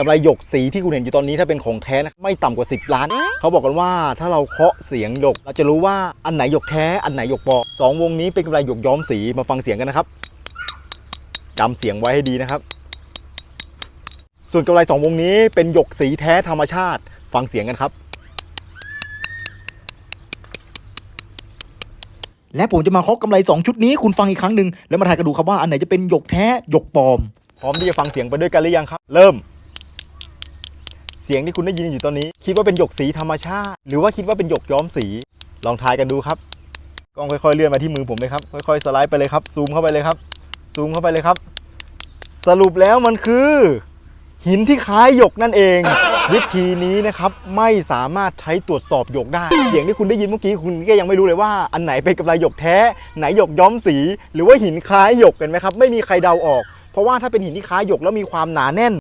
กำไรหยกสีที่คุณเห็นอยู่ตอนนี้ถ้าเป็นของแท้นะไม่ต่ำกว่า 10 ล้าน เขาบอกกันว่าถ้าเราเคาะเสียงหยก เราจะรู้ว่าอันไหนหยกแท้อันไหนหยกปลอมสองวงนี้เป็นกำไรหยกย้อมสีมาฟังเสียงกันนะครับจำเสียงไว้ให้ดีนะครับ ส่วนกำไรสองวงนี้เป็นหยกสีแท้ธรรมชาติ ฟังเสียงกันครับและผมจะมาเคาะกำไร 2 ชุดนี้คุณฟังอีกครั้งหนึ่งแล้วมาทายกันดูครับว่าอันไหนจะเป็นหยกแท้หยกปลอม พร้อมที่จะฟังเสียงไปด้วยกันหรือยังครับ เริ่ม สียงที่คุณได้ยินอยู่ตอนนี้ คิดว่าเป็นหยกสีธรรมชาติ หรือว่าคิดว่าเป็นหยกย้อมสี ลองทายกันดูครับกล้องค่อยๆเลื่อนมาที่มือผมเลยครับ ค่อยๆสไลด์ไปเลยครับ ซูมเข้าไปเลยครับ ซูมเข้าไปเลยครับ สรุปแล้วมันคือ หินที่คล้ายหยกนั่นเอง วิธีนี้นะครับไม่สามารถใช้ตรวจสอบหยกได้ เสียงที่คุณได้ยินเมื่อกี้คุณก็ยังไม่รู้เลยว่า อันไหนเป็นกำไรหยกแท้ ไหนหยกย้อมสี หรือว่าหินคล้ายหยกกันไหมครับ ไม่มีใครเดาออก เพราะว่าถ้าเป็นหินที่คล้ายหยกแล้วมีความหนาแน่น